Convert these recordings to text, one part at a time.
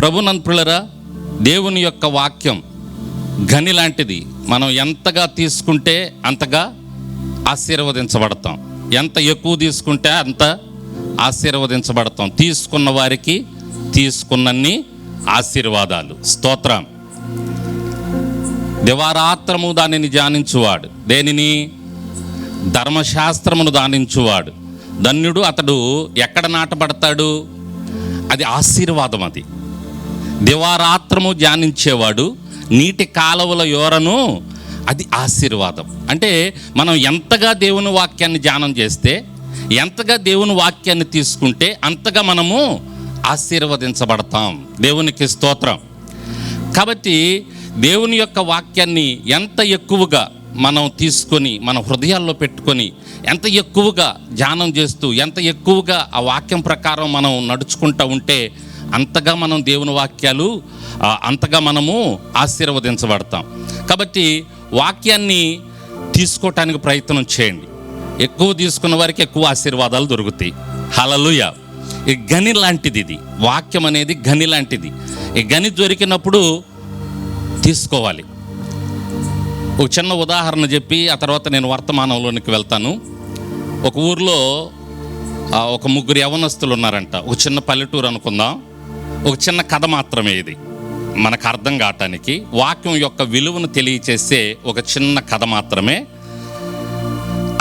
ప్రభునంతులరా దేవుని యొక్క వాక్యం గని లాంటిది. మనం ఎంతగా తీసుకుంటే అంతగా ఆశీర్వదించబడతాం. ఎంత ఎక్కువ తీసుకుంటే అంత ఆశీర్వదించబడతాం. తీసుకున్న వారికి తీసుకున్నన్ని ఆశీర్వాదాలు. స్తోత్రం. దివారాత్రము దానిని ధ్యానించువాడు. దేనిని? ధర్మశాస్త్రమును దానించువాడు ధన్యుడు అతడు ఎక్కడ నాటబడతాడు? అది ఆశీర్వాదం అది. దివారాత్రము ధ్యానించేవాడు నీటి కాలువల యోరను అది ఆశీర్వాదం. అంటే మనం ఎంతగా దేవుని వాక్యాన్ని ధ్యానం చేస్తే ఎంతగా దేవుని వాక్యాన్ని తీసుకుంటే అంతగా మనము ఆశీర్వదించబడతాం. దేవునికి స్తోత్రం. కాబట్టి దేవుని యొక్క వాక్యాన్ని ఎంత ఎక్కువగా మనం తీసుకొని మన హృదయాల్లో పెట్టుకొని ఎంత ఎక్కువగా ధ్యానం చేస్తూ ఎంత ఎక్కువగా ఆ వాక్యం ప్రకారం మనం నడుచుకుంటూ ఉంటే అంతగా మనం దేవుని వాక్యాలు అంతగా మనము ఆశీర్వదించబడతాం. కాబట్టి వాక్యాన్ని తీసుకోవటానికి ప్రయత్నం చేయండి. ఎక్కువ తీసుకున్న వారికి ఎక్కువ ఆశీర్వాదాలు దొరుకుతాయి. హలలుయ ఈ గని లాంటిది ఇది. వాక్యం అనేది గని లాంటిది. ఈ గని దొరికినప్పుడు తీసుకోవాలి. ఒక చిన్న ఉదాహరణ చెప్పి ఆ తర్వాత నేను వర్తమానంలోనికి వెళ్తాను. ఒక ఊర్లో ఒక ముగ్గురు యవనస్తులు ఉన్నారంట. ఒక చిన్న పల్లెటూరు అనుకుందాం. ఒక చిన్న కథ మాత్రమే ఇది. మనకు అర్థం కావటానికి వాక్యం యొక్క విలువను తెలియచేసే ఒక చిన్న కథ మాత్రమే.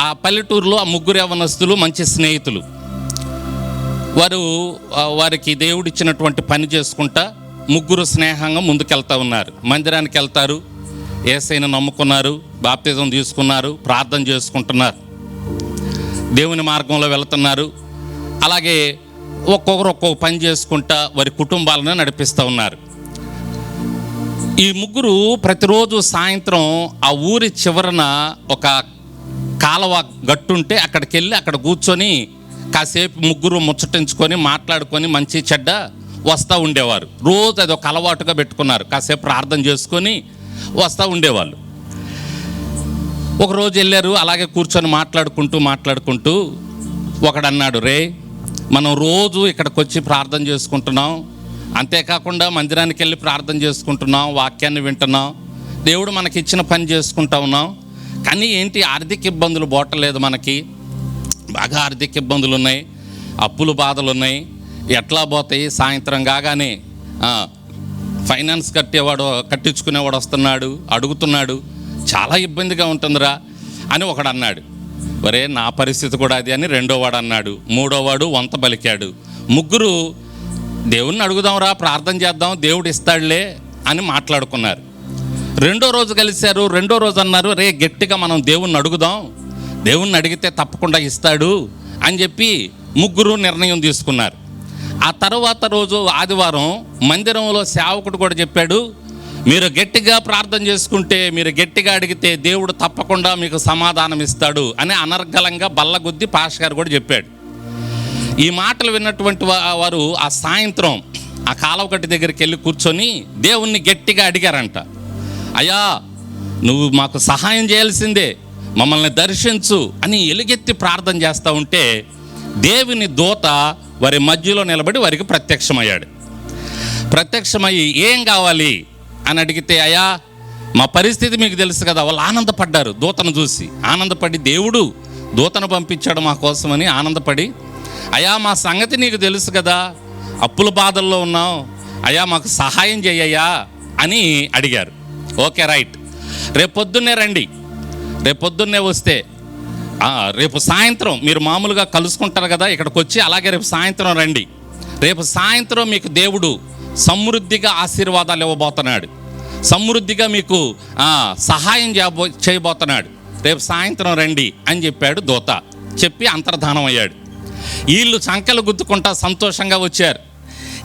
ఆ పల్లెటూరులో ఆ ముగ్గురు యవనస్తులు మంచి స్నేహితులు. వారు వారికి దేవుడిచ్చినటువంటి పని చేసుకుంటా ముగ్గురు స్నేహంగా ముందుకెళ్తా ఉన్నారు. మందిరానికి వెళ్తారు. ఏసైన నమ్ముకున్నారు. బాప్తిజం తీసుకున్నారు. ప్రార్థన చేసుకుంటున్నారు. దేవుని మార్గంలో వెళ్తున్నారు. అలాగే ఒక్కొక్కరు ఒక్కొక్క పని చేసుకుంటా వారి కుటుంబాలను నడిపిస్తూ ఉన్నారు. ఈ ముగ్గురు ప్రతిరోజు సాయంత్రం ఆ ఊరి చివరన ఒక కాలువ గట్టుంటే అక్కడికి వెళ్ళి అక్కడ కూర్చొని కాసేపు ముగ్గురు ముచ్చటించుకొని మాట్లాడుకొని మంచి చెడ్డ వస్తూ ఉండేవారు. రోజు అది ఒక అలవాటుగా పెట్టుకున్నారు. కాసేపు ప్రార్థన చేసుకొని వస్తూ ఉండేవాళ్ళు. ఒకరోజు వెళ్ళారు అలాగే కూర్చొని మాట్లాడుకుంటూ మాట్లాడుకుంటూ ఒకడన్నాడు రే మనం రోజు ఇక్కడికి వచ్చి ప్రార్థన చేసుకుంటున్నాం. అంతేకాకుండా మందిరానికి వెళ్ళి ప్రార్థన చేసుకుంటున్నాం వాక్యాన్ని వింటున్నాం. దేవుడు మనకి ఇచ్చిన పని చేసుకుంటా ఉన్నాం. కానీ ఏంటి ఆర్థిక ఇబ్బందులు? బోటలేదు మనకి. బాగా ఆర్థిక ఇబ్బందులు ఉన్నాయి. అప్పులు బాధలు ఉన్నాయి. ఎట్లా పోతాయి? సాయంత్రం కాగానే ఫైనాన్స్ కట్టేవాడు కట్టించుకునేవాడు వస్తున్నాడు అడుగుతున్నాడు. చాలా ఇబ్బందిగా ఉంటుందిరా అని ఒకడు అన్నాడు. ఒరే నా పరిస్థితి కూడా అది అని రెండోవాడు అన్నాడు. మూడోవాడు వంత పలికాడు. ముగ్గురు దేవుణ్ణి అడుగుదాంరా ప్రార్థన చేద్దాం దేవుడు ఇస్తాడులే అని మాట్లాడుకున్నారు. రెండో రోజు కలిశారు. రెండో రోజు అన్నారు రే గట్టిగా మనం దేవుణ్ణి అడుగుదాం దేవుణ్ణి అడిగితే తప్పకుండా ఇస్తాడు అని చెప్పి ముగ్గురు నిర్ణయం తీసుకున్నారు. ఆ తర్వాత రోజు ఆదివారం మందిరంలో సేవకుడు కూడా చెప్పాడు మీరు గట్టిగా ప్రార్థన చేసుకుంటే మీరు గట్టిగా అడిగితే దేవుడు తప్పకుండా మీకు సమాధానం ఇస్తాడు అని అనర్గళంగా బల్లగుద్ది పాష గారు కూడా చెప్పాడు. ఈ మాటలు విన్నటువంటి వారు ఆ సాయంత్రం ఆ కాలవకట్టి దగ్గరికి వెళ్ళి కూర్చొని దేవుణ్ణి గట్టిగా అడిగారంట. అయ్యా నువ్వు మాకు సహాయం చేయాల్సిందే మమ్మల్ని దర్శించు అని ఎలుగెత్తి ప్రార్థన చేస్తూ ఉంటే దేవుని దూత వారి మధ్యలో నిలబడి వారికి ప్రత్యక్షమయ్యాడు. ప్రత్యక్షమయ్యి ఏం కావాలి? అని అడిగితే అయ్యా మా పరిస్థితి మీకు తెలుసు కదా వాళ్ళు ఆనందపడ్డారు దూతను చూసి. ఆనందపడి దేవుడు దూతను పంపించాడు మా కోసమని ఆనందపడి అయ్యా మా సంగతి నీకు తెలుసు కదా అప్పుల బాధల్లో ఉన్నాం అయ్యా మాకు సహాయం చేయయ్యా అని అడిగారు. Okay right. రేపు పొద్దున్నే రండి. రేపొద్దున్నే వస్తే రేపు సాయంత్రం మీరు మామూలుగా కలుసుకుంటారు కదా ఇక్కడికి వచ్చి అలాగే రేపు సాయంత్రం రండి. రేపు సాయంత్రం మీకు దేవుడు సమృద్ధిగా ఆశీర్వాదాలు ఇవ్వబోతున్నాడు. సమృద్ధిగా మీకు సహాయం చేయబో చేయబోతున్నాడు. రేపు సాయంత్రం రండి అని చెప్పాడు దూత. చెప్పి అంతర్ధానం అయ్యాడు. వీళ్ళు సంకలు గుద్దుకుంటా సంతోషంగా వచ్చారు.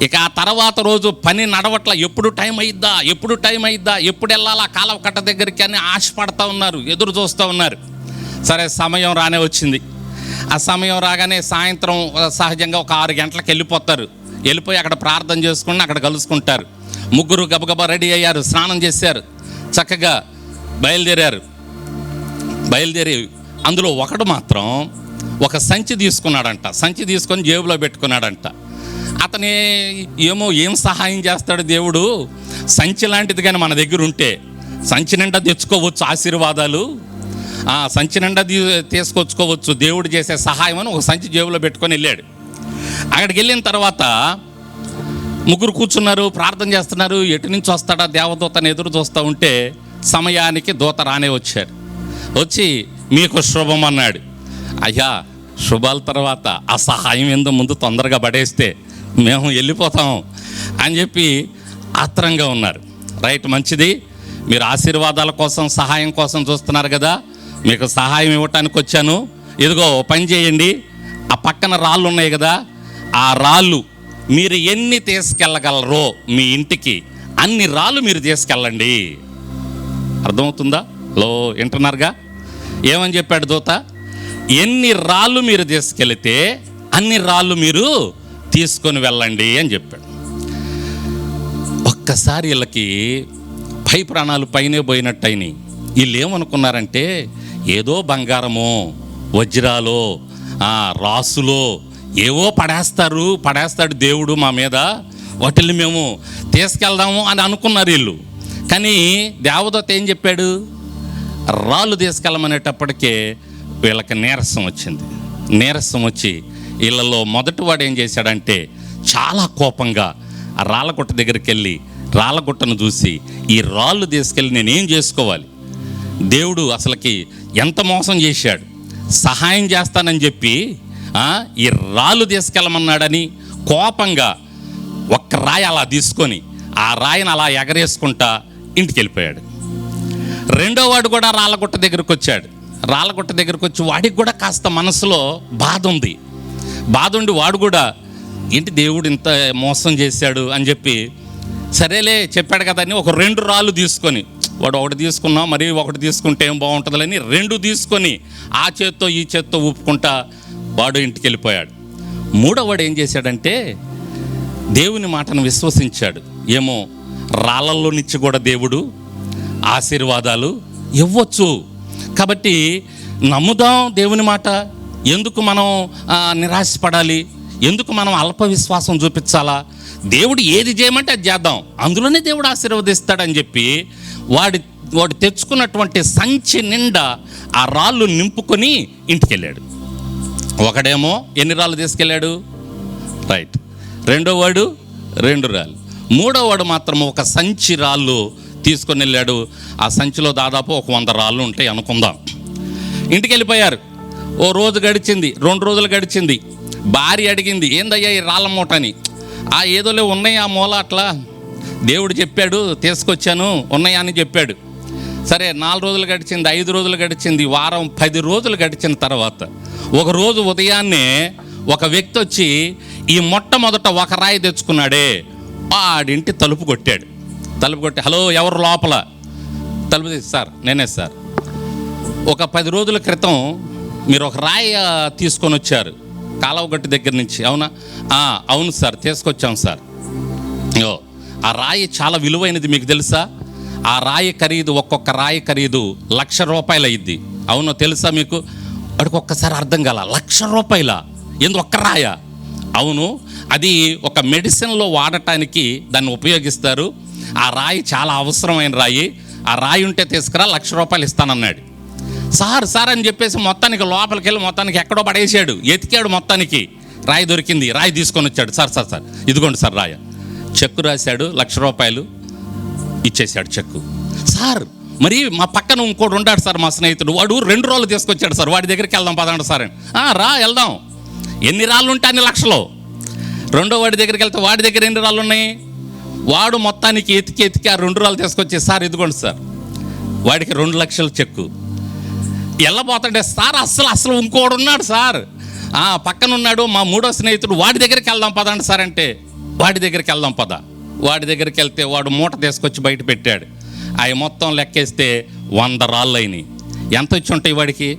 ఇక ఆ తర్వాత రోజు పని నడవట్ల. ఎప్పుడు టైం అయిద్దా? ఎప్పుడు టైం అయిద్దా? ఎప్పుడు వెళ్ళాలా? కాలవ కట్ట దగ్గరికి అని ఆశపడతా ఉన్నారు. ఎదురు చూస్తూ ఉన్నారు. సరే సమయం రానే వచ్చింది. ఆ సమయం రాగానే సాయంత్రం సహజంగా ఒక ఆరు గంటలకు వెళ్ళిపోతారు. వెళ్ళిపోయి అక్కడ ప్రార్థన చేసుకుని అక్కడ కలుసుకుంటారు. ముగ్గురు గబగబా రెడీ అయ్యారు స్నానం చేశారు చక్కగా బయలుదేరారు. బయలుదేరి అందులో ఒకడు మాత్రం ఒక సంచి తీసుకున్నాడంట సంచి తీసుకొని జేబులో పెట్టుకున్నాడంట. అతని ఏమో ఏం సహాయం చేస్తాడు దేవుడు? సంచి లాంటిది కానీ మన దగ్గర ఉంటే సంచి నిండా తెచ్చుకోవచ్చు ఆశీర్వాదాలు. ఆ సంచి నిండా తీసుకొచ్చుకోవచ్చు దేవుడు చేసే సహాయం అని ఒక సంచి జేబులో పెట్టుకొని వెళ్ళాడు. అక్కడికి వెళ్ళిన తర్వాత ముగ్గురు కూర్చున్నారు ప్రార్థన చేస్తున్నారు. ఎటు నుంచి వస్తాడా? దేవదూతను ఎదురు చూస్తూ ఉంటే సమయానికి దూత రానే వచ్చారు వచ్చి మీకు శుభం అన్నాడు. అయ్యా శుభాల తర్వాత ఆ సహాయం ఏందో ముందు తొందరగా పడేస్తే మేము వెళ్ళిపోతాం అని చెప్పి ఆత్రంగా ఉన్నారు. రైట్ మంచిది. మీరు ఆశీర్వాదాల కోసం సహాయం కోసం చూస్తున్నారు కదా. మీకు సహాయం ఇవ్వటానికి వచ్చాను. ఇదిగో పని చేయండి. ఆ పక్కన రాళ్ళు ఉన్నాయి కదా. ఆ రాళ్ళు మీరు ఎన్ని తీసుకెళ్ళగలరో మీ ఇంటికి అన్ని రాళ్ళు మీరు తీసుకెళ్ళండి. అర్థమవుతుందా? లో వింటున్నారుగా? ఏమని చెప్పాడు దూత? ఎన్ని రాళ్ళు మీరు తీసుకెళితే అన్ని రాళ్ళు మీరు తీసుకొని వెళ్ళండి అని చెప్పాడు. ఒక్కసారి వీళ్ళకి పై ప్రాణాలు పైనే పోయినట్టు అయినాయి వీళ్ళు ఏమనుకున్నారంటే ఏదో బంగారమో వజ్రాలో రాసులో ఏవో పడేస్తారు పడేస్తాడు దేవుడు మా మీద. వాటిని మేము తీసుకెళ్దాము అని అనుకున్నారు వీళ్ళు. కానీ దేవదత్త ఏం చెప్పాడు? రాళ్ళు తీసుకెళ్ళమనేటప్పటికే వీళ్ళకి నీరసం వచ్చింది. నీరసం వచ్చి వీళ్ళలో మొదటివాడు ఏం చేశాడంటే చాలా కోపంగా ఆ రాళ్ళగుట్ట దగ్గరికి వెళ్ళి రాళ్ళగుట్టను చూసి ఈ రాళ్ళు తీసుకెళ్ళి నేనేం చేసుకోవాలి? దేవుడు అసలుకి ఎంత మోసం చేశాడు? సహాయం చేస్తానని చెప్పి ఈ రాళ్ళు తీసుకెళ్ళమన్నాడని కోపంగా ఒక్క రాయి అలా తీసుకొని ఆ రాయిని అలా ఎగరేసుకుంటా ఇంటికి వెళ్ళిపోయాడు రెండో వాడు కూడా రాళ్ళగుట్ట దగ్గరకు వచ్చాడు రాళ్ళగుట్ట దగ్గరకు వచ్చి వాడికి కూడా కాస్త మనసులో బాధ ఉంది బాధ ఉండి వాడు కూడా ఏంటి దేవుడు ఇంత మోసం చేశాడు? అని చెప్పి సరేలే చెప్పాడు కదా అని ఒక రెండు రాళ్ళు తీసుకొని వాడు ఒకటి తీసుకున్నాం మరి ఒకటి తీసుకుంటే ఏం బాగుంటుందని రెండు తీసుకొని ఆ చేత్తో ఈ చేత్తో ఊపుకుంటా వాడు ఇంటికి వెళ్ళిపోయాడు. మూడో వాడు ఏం చేశాడంటే దేవుని మాటను విశ్వసించాడు. ఏమో రాళ్ళల్లో నుంచి కూడా దేవుడు ఆశీర్వాదాలు ఇవ్వచ్చు. కాబట్టి నమ్ముదాం దేవుని మాట. ఎందుకు మనం నిరాశపడాలి? ఎందుకు మనం అల్ప విశ్వాసం చూపించాలా? దేవుడు ఏది చేయమంటే అది చేద్దాం. అందులోనే దేవుడు ఆశీర్వదిస్తాడని చెప్పి వాడి వాడు తెచ్చుకున్నటువంటి సంచి నిండా ఆ రాళ్ళు నింపుకొని ఇంటికి వెళ్ళాడు. ఒకడేమో ఎన్ని రాళ్ళు తీసుకెళ్ళాడు? రైట్. రెండో వాడు రెండు రాళ్ళు. మూడో వాడు మాత్రం ఒక సంచి రాళ్ళు తీసుకొని వెళ్ళాడు. ఆ సంచిలో దాదాపు ఒక వంద రాళ్ళు ఉంటాయి అనుకుందాం. ఇంటికి వెళ్ళిపోయారు ఓ రోజు గడిచింది రెండు రోజులు గడిచింది. భార్య అడిగింది ఏందయ్యా ఈ రాళ్ళ మూటని? ఆ ఏదోలే ఉన్నాయి ఆ మూల అట్లా దేవుడు చెప్పాడు తీసుకొచ్చాను ఉన్నాయా? అని చెప్పాడు. సరే నాలుగు రోజులు గడిచింది ఐదు రోజులు గడిచింది వారం పది రోజులు గడిచిన తర్వాత ఒక రోజు ఉదయాన్నే ఒక వ్యక్తి వచ్చి ఈ మొట్టమొదట ఒక రాయి తెచ్చుకున్నాడే. ఆడింటి తలుపు కొట్టాడు. తలుపు కొట్టి హలో ఎవరు లోపల? తలుపు తీసి సార్ నేనే సార్. ఒక పది రోజుల క్రితం మీరు ఒక రాయి తీసుకొని వచ్చారు. కాలవగట్టు దగ్గర నుంచి అవునా? అవును సార్ తీసుకొచ్చాం సార్. ఓ ఆ రాయి చాలా విలువైనది మీకు తెలుసా? ఆ రాయి ఖరీదు ఒక్కొక్క రాయి ఖరీదు లక్ష రూపాయలు అయ్యిద్ది. అవునో తెలుసా మీకు? వాడికి ఒక్కసారి అర్థం కాల లక్ష రూపాయల. ఎందు ఒక్క రాయ? అవును అది ఒక మెడిసిన్లో వాడటానికి దాన్ని ఉపయోగిస్తారు. ఆ రాయి చాలా అవసరమైన రాయి. ఆ రాయి ఉంటే తీసుకురా లక్ష రూపాయలు ఇస్తానన్నాడు. సార్ సార్ అని చెప్పేసి మొత్తానికి లోపలికి వెళ్ళి మొత్తానికి ఎక్కడో పడేసాడు. ఎతికాడు మొత్తానికి. రాయి దొరికింది రాయి తీసుకొని వచ్చాడు. సార్ సార్ సార్ ఇదిగోండి సార్ రాయ. చెక్కు రాశాడు లక్ష రూపాయలు. ఇచ్చేశాడు చెక్కు. సార్ మరి మా పక్కన ఇంకోటి ఉంటాడు సార్ మా స్నేహితుడు. వాడు రెండు రోజులు తీసుకొచ్చాడు సార్. వాడి దగ్గరికి వెళ్దాం పదండి సార్ రా వెళ్దాం. ఎన్ని రాళ్ళు ఉంటాయి అన్ని లక్షలు. రెండో వాడి దగ్గరికి వెళ్తే వాడి దగ్గర ఎన్ని రాళ్ళు ఉన్నాయి? వాడు మొత్తానికి ఎతికి ఎతికి ఆ రెండు రాళ్ళు తీసుకొచ్చి సార్ ఇదిగోండి సార్. వాడికి రెండు లక్షల చెక్కు. వెళ్ళబోతాడే సార్ అస్సలు అసలు ఇంకోడు ఉన్నాడు సార్. పక్కన ఉన్నాడు మా మూడో స్నేహితుడు. వాడి దగ్గరికి వెళ్దాం పదండి సార్ అంటే వాడి దగ్గరికి వెళ్దాం పద. వాడి దగ్గరికి వెళ్తే వాడు మూట తీసుకొచ్చి బయట పెట్టాడు. అవి మొత్తం లెక్కేస్తే వంద రాళ్ళు అయినాయి ఎంత వచ్చి ఉంటాయి వాడికి?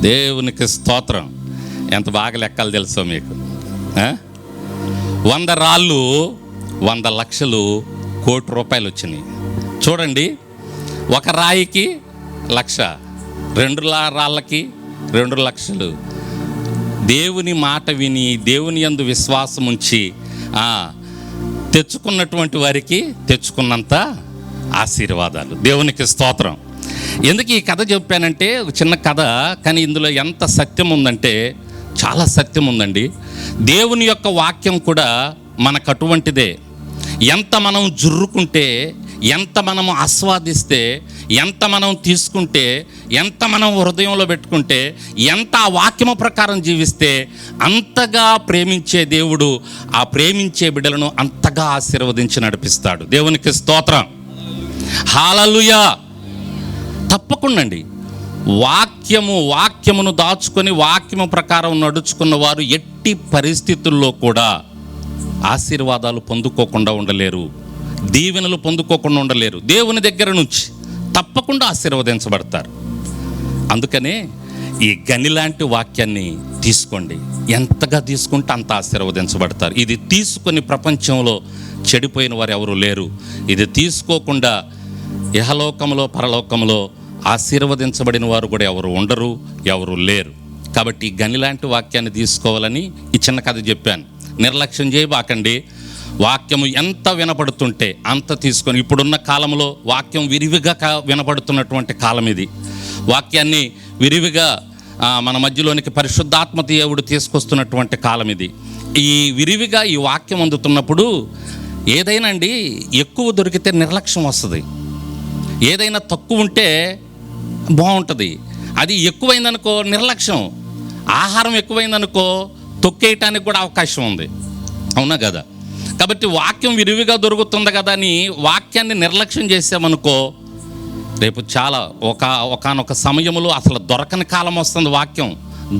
దేవునికి స్తోత్రం. ఎంత బాగా లెక్కలు తెలుసో మీకు. వంద రాళ్ళు వంద లక్షలు కోటి రూపాయలు వచ్చినాయి. చూడండి ఒక రాయికి లక్ష రెండు రాళ్ళకి రెండు లక్షలు. దేవుని మాట విని దేవుని యందు విశ్వాసం ఉంచి తెచ్చుకున్నటువంటి వారికి తెచ్చుకున్నంత ఆశీర్వాదాలు. దేవునికి స్తోత్రం. ఎందుకు ఈ కథ చెప్పానంటే ఒక చిన్న కథ కానీ ఇందులో ఎంత సత్యం ఉందంటే చాలా సత్యం ఉందండి. దేవుని యొక్క వాక్యం కూడా మనకు అటువంటిదే. ఎంత మనం జుర్రుకుంటే ఎంత మనం ఆస్వాదిస్తే ఎంత మనం తీసుకుంటే ఎంత మనం హృదయంలో పెట్టుకుంటే ఎంత ఆ వాక్యము ప్రకారం జీవిస్తే అంతగా ప్రేమించే దేవుడు ఆ ప్రేమించే బిడ్డలను అంతగా ఆశీర్వదించి నడిపిస్తాడు. దేవునికి స్తోత్రం. హాలలుయా. తప్పకుండా అండి వాక్యము వాక్యమును దాచుకొని వాక్యము ప్రకారం నడుచుకున్న వారు ఎట్టి పరిస్థితుల్లో కూడా ఆశీర్వాదాలు పొందుకోకుండా ఉండలేరు. దీవెనలు పొందుకోకుండా ఉండలేరు. దేవుని దగ్గర నుంచి తప్పకుండా ఆశీర్వదించబడతారు. అందుకనే ఈ గని లాంటి వాక్యాన్ని తీసుకోండి. ఎంతగా తీసుకుంటే అంత ఆశీర్వదించబడతారు. ఇది తీసుకొని ప్రపంచంలో చెడిపోయిన వారు ఎవరు లేరు. ఇది తీసుకోకుండా ఇహలోకంలో పరలోకంలో ఆశీర్వదించబడిన వారు కూడా ఎవరు ఉండరు ఎవరు లేరు. కాబట్టి గని లాంటి వాక్యాన్ని తీసుకోవాలని ఈ చిన్న కథ చెప్పాను. నిర్లక్ష్యం చేయబాకండి. వాక్యము ఎంత వినపడుతుంటే అంత తీసుకొని ఇప్పుడున్న కాలంలో వాక్యం విరివిగా కా- వినపడుతున్నటువంటి కాలం ఇది వాక్యాన్ని విరివిగా మన మధ్యలోనికి పరిశుద్ధాత్మ దేవుడు తీసుకొస్తున్నటువంటి కాలం ఇది ఈ విరివిగా ఈ వాక్యం అందుతున్నప్పుడు ఏదైనా అండి ఎక్కువ దొరికితే నిర్లక్ష్యం వస్తుంది. ఏదైనా తక్కువ ఉంటే బాగుంటుంది. అది ఎక్కువైందనుకో నిర్లక్ష్యం. ఆహారం ఎక్కువైందనుకో తొక్కేయటానికి కూడా అవకాశం ఉంది. అవునా కదా? కాబట్టి వాక్యం విరివిగా దొరుకుతుంది కదా అని వాక్యాన్ని నిర్లక్ష్యం చేసామనుకో రేపు చాలా ఒక ఒకనొక సమయంలో అసలు దొరకని కాలం వస్తుంది వాక్యం.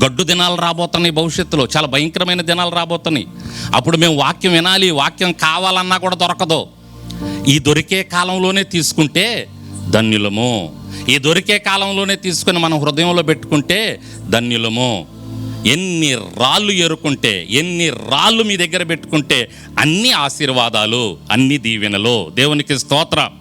గడ్డు దినాలు రాబోతున్నాయి భవిష్యత్తులో చాలా భయంకరమైన దినాలు రాబోతున్నాయి. అప్పుడు మేము వాక్యం వినాలి వాక్యం కావాలన్నా కూడా దొరకదు. ఈ దొరికే కాలంలోనే తీసుకుంటే ధన్యులము. ఈ దొరికే కాలంలోనే తీసుకొని మనం హృదయంలో పెట్టుకుంటే ధన్యులము. ఎన్ని రాళ్ళు ఏరుకుంటే ఎన్ని రాళ్ళు మీ దగ్గర పెట్టుకుంటే అన్ని ఆశీర్వాదాలు అన్ని దీవెనలు. దేవునికి స్తోత్రం.